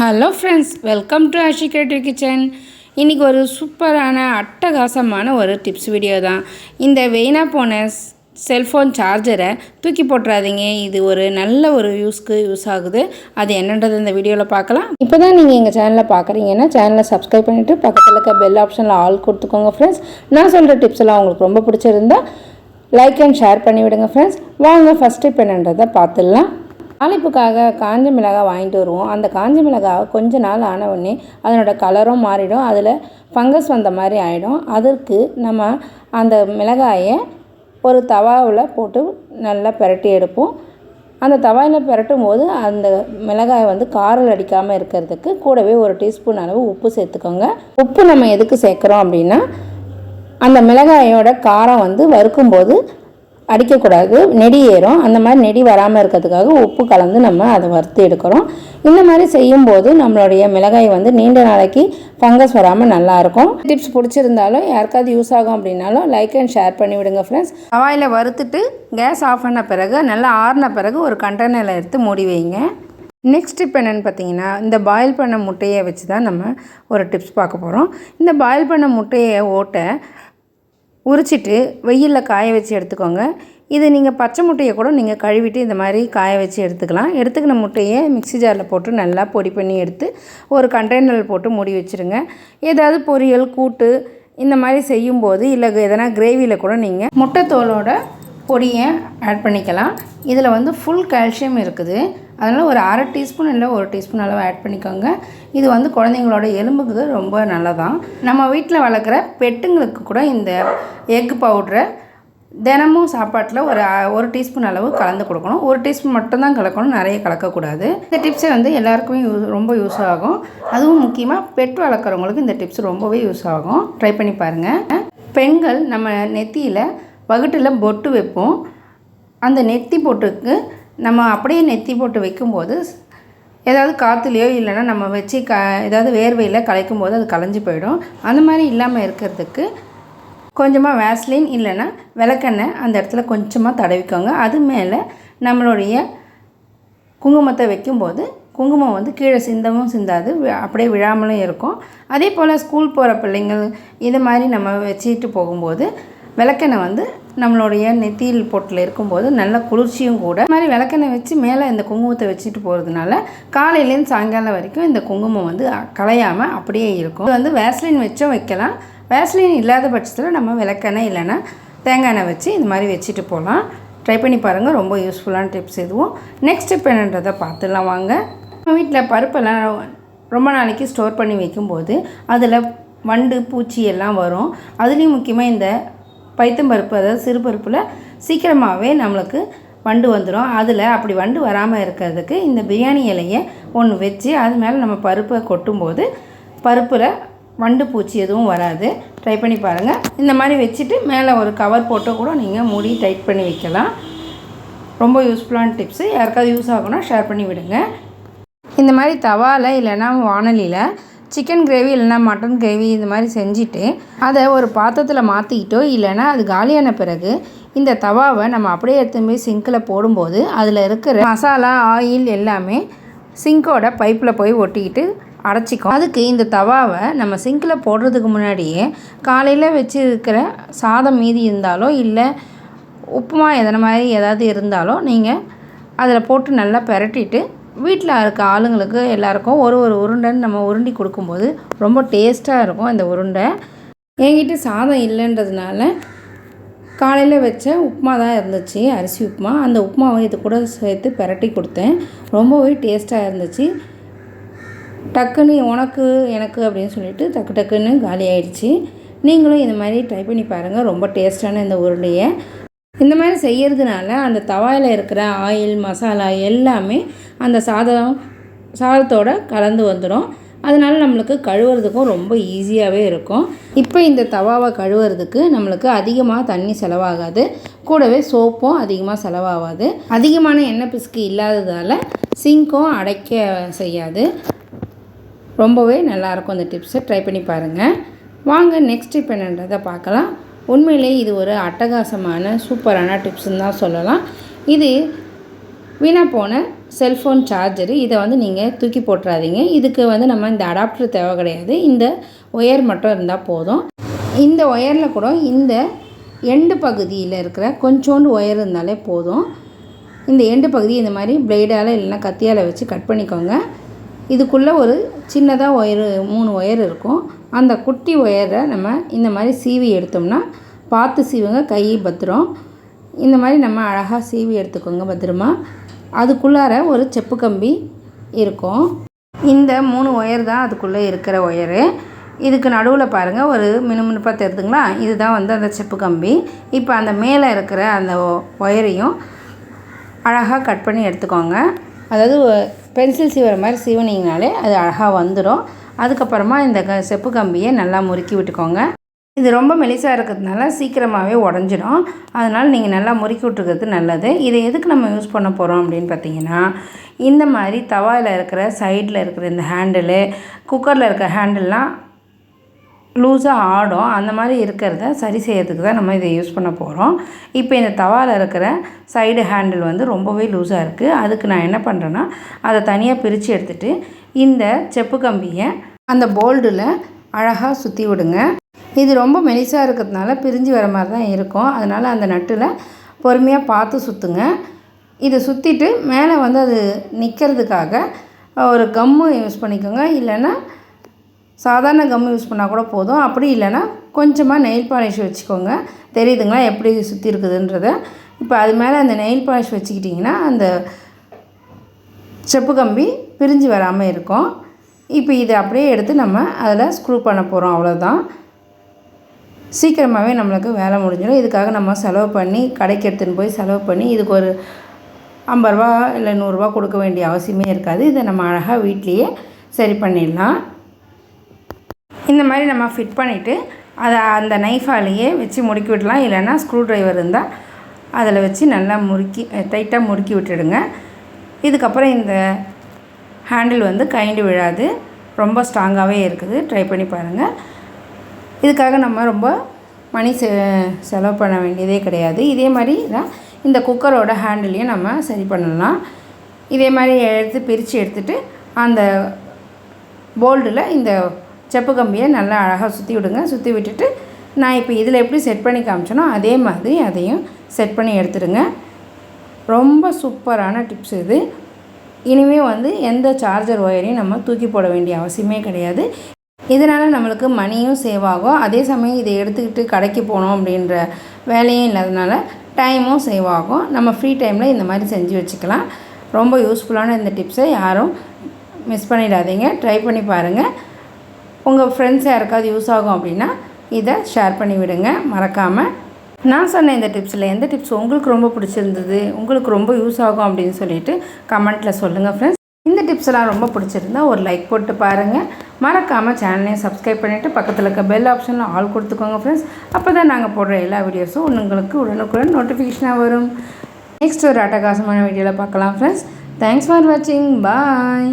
Hello friends welcome to Ashi creative kitchen இன்றைக்கி ஒரு சூப்பரான அட்டகாசமான ஒரு டிப்ஸ் வீடியோ தான். இந்த வெயினாக போன செல்ஃபோன் சார்ஜரை தூக்கி போட்டுறாதீங்க. இது ஒரு நல்ல ஒரு யூஸ்க்கு யூஸ் ஆகுது. அது என்னன்றது இந்த வீடியோவில் பார்க்கலாம். இப்போ தான் நீங்கள் எங்கள் சேனலில் பார்க்குறீங்கன்னா சேனலை சப்ஸ்கிரைப் பண்ணிவிட்டு பக்கத்தில் இருக்க பெல் ஆப்ஷனில் ஆல் கொடுத்துக்கோங்க ஃப்ரெண்ட்ஸ் நான் சொல்கிற டிப்ஸ் எல்லாம் உங்களுக்கு ரொம்ப பிடிச்சிருந்தா லைக் அண்ட் ஷேர் பண்ணிவிடுங்க ஃப்ரெண்ட்ஸ் வாங்க ஃபஸ்ட் இப்போ என்னன்றதை பார்த்துடலாம். தாளிப்புக்காக காஞ்ச மிளகாய் வாங்கிட்டு வருவோம். அந்த காஞ்ச மிளகாய் கொஞ்ச நாள் ஆன உடனே அதனோட கலரும் மாறிடும். அதில் ஃபங்கஸ் வந்த மாதிரி ஆகிடும் அதற்கு நம்ம அந்த மிளகாயை ஒரு தவாவில் போட்டு நல்லா பிரட்டி எடுப்போம். அந்த தவாயில் பிரட்டும் போது அந்த மிளகாயை வந்து காரல் அடிக்காமல் இருக்கிறதுக்கு கூடவே ஒரு டீஸ்பூன் அளவு உப்பு சேர்த்துக்கோங்க. உப்பு நம்ம எதுக்கு சேர்க்குறோம் அப்படின்னா அந்த மிளகாயோட காரம் வந்து வறுக்கும்போது அடிக்கக்கூடாது. நெடி ஏறும். அந்த மாதிரி நெடி வராமல் இருக்கிறதுக்காக உப்பு கலந்து நம்ம அதை வறுத்து எடுக்கிறோம். இந்த மாதிரி செய்யும்போது நம்மளுடைய மிளகாய் வந்து நீண்ட நாளைக்கு ஃபங்கஸ் வராமல் நல்லாயிருக்கும் டிப்ஸ் பிடிச்சிருந்தாலும் யாருக்காவது யூஸ் ஆகும் அப்படின்னாலும் லைக் அண்ட் ஷேர் பண்ணி விடுங்க ஃப்ரெண்ட்ஸ் அவாயில் வறுத்துட்டு கேஸ் ஆஃப் பண்ண பிறகு நல்லா ஆறின பிறகு ஒரு கண்டெய்னரில் எடுத்து மூடி வைங்க. நெக்ஸ்ட் டிப் என்னென்னு பார்த்தீங்கன்னா இந்த பாயில் பண்ண முட்டையை வச்சு தான் நம்ம ஒரு டிப்ஸ் பார்க்க போகிறோம் இந்த பாயில் பண்ண முட்டையை ஓட்ட உரிச்சிட்டு வெயிலில் காய வச்சு எடுத்துக்கோங்க. இது நீங்கள் பச்சை முட்டையை கூட நீங்கள் கழுவிட்டு இந்த மாதிரி காய வச்சு எடுத்துக்கலாம். எடுத்துக்கின முட்டையை மிக்ஸி ஜாரில் போட்டு நல்லா பொடி பண்ணி எடுத்து ஒரு கண்டெய்னரில் போட்டு மூடி வச்சுருங்க. ஏதாவது பொரியல் கூட்டு இந்த மாதிரி செய்யும்போது இல்லை எதனா கிரேவியில் கூட நீங்கள் முட்டை தோலோட பொடியை ஆட் பண்ணிக்கலாம். இதில் வந்து ஃபுல் கால்சியம் இருக்குது. அதனால் ஒரு அரை டீஸ்பூன் இல்லை ஒரு டீஸ்பூன் அளவு ஆட் பண்ணிக்கோங்க. இது வந்து குழந்தைங்களோட எலும்புக்கு ரொம்ப நல்லதான். நம்ம வீட்டில் வளர்க்குற பெட்டுங்களுக்கு கூட இந்த எக் பவுட்ரை தினமும் சாப்பாட்டில் ஒரு ஒரு டீஸ்பூன் அளவு கலந்து கொடுக்கணும். ஒரு டீஸ்பூன் மட்டும்தான் கலக்கணும் நிறைய கலக்கக்கூடாது. இந்த டிப்ஸை வந்து எல்லாருக்குமே யூஸ் ரொம்ப யூஸ் ஆகும். அதுவும் முக்கியமாக பெட் வளர்க்குறவங்களுக்கு இந்த டிப்ஸ் ரொம்பவே யூஸ் ஆகும். ட்ரை பண்ணி பாருங்கள் பெண்கள் நம்ம நெத்தியில் வகுட்டில் பொட்டு வைப்போம். அந்த நெத்தி பொட்டுக்கு நம்ம அப்படியே நெத்தி போட்டு வைக்கும்போது ஏதாவது காற்றுலையோ இல்லைன்னா நம்ம வச்சு க ஏதாவது வேர்வையில் கலைக்கும் போது அது கலைஞ்சி போயிடும். அந்த மாதிரி இல்லாமல் இருக்கிறதுக்கு கொஞ்சமாக வேஸ்லின் இல்லைன்னா விளக்கெண்ணெய் அந்த இடத்துல கொஞ்சமாக தடவிக்கோங்க. அது மேலே நம்மளுடைய குங்குமத்தை வைக்கும்போது குங்குமம் வந்து கீழே சிந்தவும் சிந்தாது அப்படியே விழாமலும் இருக்கும். அதே போல் ஸ்கூல் போகிற பிள்ளைங்கள் இது மாதிரி நம்ம வச்சுட்டு போகும்போது விளக்கெண்ணெய் வந்து நம்மளுடைய நெத்தியில் பொட்டில் இருக்கும்போது நல்ல குளிர்ச்சியும் கூட. இது மாதிரி விளக்கெண்ணெய் வச்சு மேலே இந்த குங்குமத்தை வச்சுட்டு போகிறதுனால காலையிலேருந்து சாயங்காலம் வரைக்கும் இந்த குங்குமம் வந்து கலையாமல் அப்படியே இருக்கும். இது வந்து வேஸ்லின் வச்சும் வைக்கலாம். வேஸ்லின் இல்லாத பட்சத்தில் நம்ம விளக்கெண்ணெய் இல்லைன்னா தேங்காய் எண்ணெய் வச்சு இந்த மாதிரி வச்சுட்டு போகலாம். ட்ரை பண்ணி பாருங்கள் ரொம்ப யூஸ்ஃபுல்லான டிப்ஸ் இதுவும். நெக்ஸ்ட் டிப் என்னன்றதை பார்த்துலாம் வாங்க. நம்ம வீட்டில் பருப்பெல்லாம் ரொம்ப நாளைக்கு ஸ்டோர் பண்ணி வைக்கும்போது அதில் வண்டு பூச்சி எல்லாம் வரும். அதுலேயும் முக்கியமாக இந்த பைத்தம்பருப்பு அதாவது சிறுபருப்பில் சீக்கிரமாகவே நம்மளுக்கு வண்டு வந்துடும் அதில் அப்படி வண்டு வராமல் இருக்கிறதுக்கு இந்த பிரியாணி இலையை ஒன்று வச்சு அது மேலே நம்ம பருப்பை கொட்டும்போது பருப்பில் வண்டு பூச்சி எதுவும் வராது. ட்ரை பண்ணி பாருங்கள் இந்த மாதிரி வச்சுட்டு மேலே ஒரு கவர் போட்டு கூட நீங்கள் மூடி டைட் பண்ணி வைக்கலாம். ரொம்ப யூஸ்ஃபுல்லான டிப்ஸு யாருக்காவது யூஸ் ஆகும்னா ஷேர் பண்ணி விடுங்க. இந்த மாதிரி தவாவில் இல்லைன்னா வானலியில் சிக்கன் கிரேவி இல்லைனா மட்டன் கிரேவி இந்த மாதிரி செஞ்சுட்டு அதை ஒரு பாத்திரத்தில் மாற்றிக்கிட்டோ இல்லைனா அது காலியான பிறகு இந்த தவாவை நம்ம அப்படியே எடுத்து போய் சிங்கில் போடும்போது அதில் இருக்கிற மசாலா ஆயில் எல்லாமே சிங்கோட பைப்பில் போய் ஒட்டிக்கிட்டு அடைச்சிக்கும். அதுக்கு இந்த தவாவை நம்ம சிங்கில் போடுறதுக்கு முன்னாடியே காலையில் வச்சு இருக்கிற சாதம் மீதி இருந்தாலோ இல்லை உப்புமா எதன மாதிரி ஏதாவது இருந்தாலோ நீங்கள் அதில் போட்டு நல்லா பெரட்டிட்டு வீட்டில் இருக்க ஆளுங்களுக்கு எல்லாருக்கும் ஒரு ஒரு உருண்டைன்னு நம்ம உருண்டி கொடுக்கும்போது ரொம்ப டேஸ்ட்டாக இருக்கும் அந்த உருண்டை. என்கிட்ட சாதம் இல்லைன்றதுனால காலையில் வச்ச உப்புமா தான் இருந்துச்சு அரிசி உப்புமா. அந்த உப்புமாவை இது கூட சேர்த்து பெரட்டி கொடுத்தேன். ரொம்பவே டேஸ்ட்டாக இருந்துச்சு. டக்குன்னு உனக்கு எனக்கு அப்படின்னு சொல்லிட்டு டக்கு டக்குன்னு காலி ஆயிடுச்சு. நீங்களும் இந்த மாதிரி ட்ரை பண்ணி பாருங்கள் ரொம்ப டேஸ்ட்டான இந்த உருண்டையை. இந்த மாதிரி செய்கிறதுனால அந்த தவாயில் இருக்கிற ஆயில் மசாலா எல்லாமே அந்த சாதம் சாதத்தோடு கலந்து வந்துடும். அதனால் நம்மளுக்கு கழுவுறதுக்கும் ரொம்ப ஈஸியாகவே இருக்கும். இப்போ இந்த தவாவை கழுவுறதுக்கு நம்மளுக்கு அதிகமாக தண்ணி செலவாகாது. கூடவே சோப்பும் அதிகமாக செலவாகாது. அதிகமான எண்ணெய் பிசுக்கு இல்லாததால் சிங்க்கும் அடைக்க செய்யாது. ரொம்பவே நல்லாயிருக்கும் இந்த டிப்ஸை. ட்ரை பண்ணி பாருங்கள் வாங்க நெக்ஸ்ட் டிப் என்னன்றதை பார்க்கலாம். உண்மையிலே இது ஒரு அட்டகாசமான சூப்பரான டிப்ஸ்ன்னு தான் சொல்லலாம். இது வீணாக போன செல்ஃபோன் சார்ஜரு இதை வந்து நீங்கள் தூக்கி போட்டுறாதீங்க. இதுக்கு வந்து நம்ம இந்த அடாப்டர் தேவை கிடையாது. இந்த ஒயர் மட்டும் இருந்தால் போதும். இந்த ஒயரில் கூட இந்த எண்டு பகுதியில் இருக்கிற கொஞ்சோண்டு ஒயர் இருந்தாலே போதும். இந்த எண்டு பகுதி இந்த மாதிரி பிளேடால் இல்லைன்னா கத்தியால் வச்சு கட் பண்ணிக்கோங்க. இதுக்குள்ளே ஒரு சின்னதாக ஒயரு மூணு ஒயர் இருக்கும். அந்த குட்டி ஒயரை நம்ம இந்த மாதிரி சீவி எடுத்தோம்னா பார்த்து சீவுங்க கை பத்திரம். இந்த மாதிரி நம்ம அழகாக சீவி எடுத்துக்கோங்க பத்திரமா. அதுக்குள்ளார ஒரு செப்பு கம்பி இருக்கும். இந்த மூணு ஒயர் தான் அதுக்குள்ளே இருக்கிற ஒயரு. இதுக்கு நடுவில் பாருங்கள் ஒரு மினுமினுப்பாக தெரியுதுங்களா இதுதான் வந்து அந்த செப்பு கம்பி. இப்போ அந்த மேலே இருக்கிற அந்த ஒயரையும் அழகாக கட் பண்ணி எடுத்துக்கோங்க. அதாவது பென்சில் சீவுற மாதிரி சீவுனிங்கனாலே அது அழகாக வந்துடும் அதுக்கப்புறமா இந்த க செப்பு கம்பியை நல்லா முறுக்கி விட்டுக்கோங்க. இது ரொம்ப மெலிசாக இருக்கிறதுனால சீக்கிரமாகவே உடஞ்சிடும் அதனால் நீங்கள் நல்லா முறுக்கி விட்டுக்கிறது நல்லது. இதை எதுக்கு நம்ம யூஸ் பண்ண போகிறோம் அப்படின்னு பார்த்தீங்கன்னா இந்த மாதிரி தவாயில் இருக்கிற சைடில் இருக்கிற இந்த ஹேண்டிலு குக்கரில் இருக்கிற ஹேண்டில்லாம் லூஸாக ஆடும். அந்த மாதிரி இருக்கிறத சரி செய்யறதுக்கு தான் நம்ம இதை யூஸ் பண்ண போகிறோம் இப்போ இந்த தவாவில் இருக்கிற சைடு ஹேண்டில் வந்து ரொம்பவே லூஸாக இருக்குது அதுக்கு நான் என்ன பண்ணுறேன்னா அதை தனியாக பிரித்து எடுத்துகிட்டு இந்த செப்பு கம்பியை அந்த போல்டில் அழகாக சுற்றி விடுங்க. இது ரொம்ப மெலிசாக இருக்கிறதுனால பிரிஞ்சு வர மாதிரி தான் இருக்கும். அதனால் அந்த நட்டில் பொறுமையாக பார்த்து சுற்றுங்க இதை சுற்றிட்டு மேலே வந்து அது நிற்கிறதுக்காக ஒரு கம்மு யூஸ் பண்ணிக்கோங்க. இல்லைன்னா சாதாரண கம் யூஸ் பண்ணால் கூட போதும். அப்படி இல்லைன்னா கொஞ்சமாக நெயில் பாலிஷ் வச்சுக்கோங்க. தெரியுதுங்களா? எப்படி சுற்றி இருக்குதுன்றத. இப்போ அது மேலே அந்த நெயில் பாலிஷ் வச்சுக்கிட்டிங்கன்னா அந்த செப்பு கம்பி பிரிஞ்சு வராமல் இருக்கும். இப்போ இதை அப்படியே எடுத்து நம்ம அதில் ஸ்க்ரூ பண்ண போகிறோம் அவ்வளோதான் சீக்கிரமாகவே நம்மளுக்கு வேலை முடிஞ்சிடும். இதுக்காக நம்ம செலவு பண்ணி கடைக்கு எடுத்துன்னு போய் செலவு பண்ணி இதுக்கு ஒரு ஐம்பது ரூபா இல்லை நூறுரூவா கொடுக்க வேண்டிய அவசியமே இருக்காது. இதை நம்ம அழகாக வீட்லேயே சரி பண்ணிடலாம். இந்த மாதிரி நம்ம ஃபிட் பண்ணிவிட்டு அதை அந்த நைஃபாலேயே வச்சு முறுக்கி விடலாம். இல்லைன்னா ஸ்க்ரூ ட்ரைவர் இருந்தால் அதில் வச்சு நல்லா முறுக்கி டைட்டாக முறுக்கி விட்டுடுங்க. இதுக்கப்புறம் இந்த ஹேண்டில் வந்து கைண்டு விழாது. ரொம்ப ஸ்ட்ராங்காகவே இருக்குது. ட்ரை பண்ணி பாருங்கள் இதுக்காக நம்ம ரொம்ப மணி செ செலவு பண்ண வேண்டியதே கிடையாது. இதே மாதிரி தான் இந்த குக்கரோட ஹேண்டிலையும் நம்ம சரி பண்ணலாம். இதே மாதிரி எடுத்து பிரித்து எடுத்துகிட்டு அந்த போல்டில் இந்த செப்பு கம்பியை நல்லா அழகாக சுற்றி விடுங்க. சுற்றி விட்டுட்டு நான் இப்போ இதில் எப்படி செட் பண்ணி காமிச்சேனோ அதே மாதிரி அதையும் செட் பண்ணி எடுத்துடுங்க. ரொம்ப சூப்பரான டிப்ஸ் இது. இனிமேல் வந்து எந்த சார்ஜர் ஒயரையும் நம்ம தூக்கி போட வேண்டிய அவசியமே கிடையாது. இதனால் நம்மளுக்கு மணியும் சேவ் ஆகும். அதே சமயம் இதை எடுத்துக்கிட்டு கடைக்கு போனோம் அப்படின்ற வேலையும் இல்லாதனால டைமும் சேவ் ஆகும். நம்ம ஃப்ரீ டைமில் இந்த மாதிரி செஞ்சு வச்சுக்கலாம். ரொம்ப யூஸ்ஃபுல்லான இந்த டிப்ஸை யாரும் மிஸ் பண்ணிடாதீங்க. ட்ரை பண்ணி பாருங்கள் உங்கள் ஃப்ரெண்ட்ஸ் யாருக்காவது யூஸ் ஆகும் அப்படின்னா இதை ஷேர் பண்ணி விடுங்க. மறக்காமல் நான் சொன்ன இந்த டிப்ஸில் எந்த டிப்ஸ் உங்களுக்கு ரொம்ப பிடிச்சிருந்தது உங்களுக்கு ரொம்ப யூஸ் ஆகும் அப்படின்னு சொல்லிட்டு கமெண்ட்டில் சொல்லுங்கள் ஃப்ரெண்ட்ஸ் இந்த டிப்ஸ் எல்லாம் ரொம்ப பிடிச்சிருந்தா ஒரு லைக் போட்டு பாருங்கள் மறக்காமல் சேனலையும் சப்ஸ்கிரைப் பண்ணிவிட்டு பக்கத்தில் இருக்க பெல் ஆப்ஷனில் ஆல் கொடுத்துக்கோங்க ஃப்ரெண்ட்ஸ் அப்போ தான் நாங்கள் போடுற எல்லா வீடியோஸும் உங்களுக்கு உடனுக்குடன் நோட்டிஃபிகேஷனாக வரும். நெக்ஸ்ட் ஒரு அட்டகாசமான வீடியோவில் பார்க்கலாம் ஃப்ரெண்ட்ஸ் தேங்க்ஸ் ஃபார் வாட்சிங் பாய்